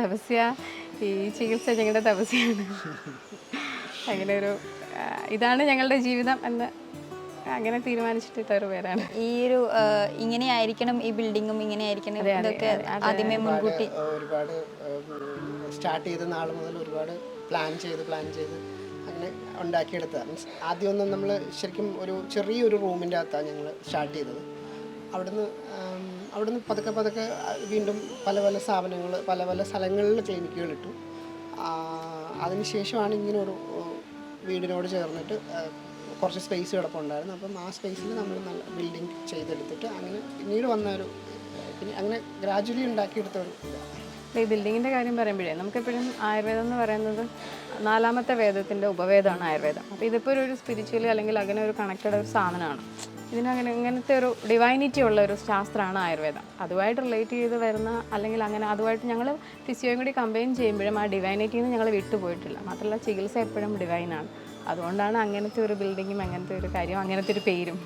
തപസ്യ. ഈ ചികിത്സ ഞങ്ങളുടെ തപസ്യാണ്. അങ്ങനെ ഒരു ഇതാണ് ഞങ്ങളുടെ ജീവിതം എന്ന് അങ്ങനെ തീരുമാനിച്ചിട്ട് ഒരു പേരാണ്. ഈ ഒരു ഇങ്ങനെ ആയിരിക്കണം ഈ ബിൽഡിങ്ങും ഇങ്ങനെയായിരിക്കണം ഇതൊക്കെ ആദ്യമേ മുൻകൂട്ടി. ഒരുപാട് സ്റ്റാർട്ട് ചെയ്ത നാൾ മുതൽ ഒരുപാട് പ്ലാൻ ചെയ്ത് പ്ലാൻ ചെയ്ത് അങ്ങനെ ഉണ്ടാക്കിയെടുത്ത മീൻസ് ആദ്യമൊന്നും നമ്മൾ ശരിക്കും ഒരു ചെറിയൊരു റൂമിന്റെ അകത്താണ് ഞങ്ങൾ സ്റ്റാർട്ട് ചെയ്തത്. അവിടുന്ന് അവിടുന്ന് പതുക്കെ പതുക്കെ വീണ്ടും പല പല സ്ഥാപനങ്ങൾ പല പല സ്ഥലങ്ങളിൽ ക്ലിനിക്കുകൾ ഇട്ടു. അതിനുശേഷമാണ് ഇങ്ങനെ ഒരു വീടിനോട് ചേർന്നിട്ട് കുറച്ച് സ്പേസ് കിടപ്പുണ്ടായിരുന്നു അപ്പം ആ സ്പേസിൽ നമ്മൾ നല്ല ബിൽഡിംഗ് ചെയ്തെടുത്തിട്ട് അങ്ങനെ പിന്നീട് വന്ന ഒരു പിന്നെ അങ്ങനെ ഗ്രാജുവലി ഉണ്ടാക്കിയെടുത്ത ഒരു ഈ ബിൽഡിങ്ങിന്റെ കാര്യം പറയുമ്പോഴേ നമുക്കെപ്പോഴും ആയുർവേദം എന്ന് പറയുന്നത് നാലാമത്തെ വേദത്തിന്റെ ഉപവേദമാണ് ആയുർവേദം. അപ്പോൾ ഇതിപ്പോൾ ഒരു സ്പിരിച്വലി അല്ലെങ്കിൽ അങ്ങനെ ഒരു കണക്റ്റഡ് ഒരു സാധനമാണ്. ഇതിനങ്ങനെ ഇങ്ങനത്തെ ഒരു ഡിവൈനിറ്റി ഉള്ള ഒരു ശാസ്ത്രമാണ് ആയുർവേദം. അതുമായിട്ട് റിലേറ്റ് ചെയ്ത് വരുന്ന അല്ലെങ്കിൽ അങ്ങനെ അതുമായിട്ട് ഞങ്ങൾ ഫിസിയോയും കൂടി കമ്പൈൻ ചെയ്യുമ്പോഴും ആ ഡിവൈനിറ്റിയിൽ നിന്ന് ഞങ്ങൾ വിട്ടുപോയിട്ടില്ല. മാത്രമല്ല ചികിത്സ എപ്പോഴും ഡിവൈനാണ് അതുകൊണ്ടാണ് അങ്ങനത്തെ ഒരു ബിൽഡിങ്ങും അങ്ങനത്തെ ഒരു കാര്യവും അങ്ങനത്തെ ഒരു പേരും.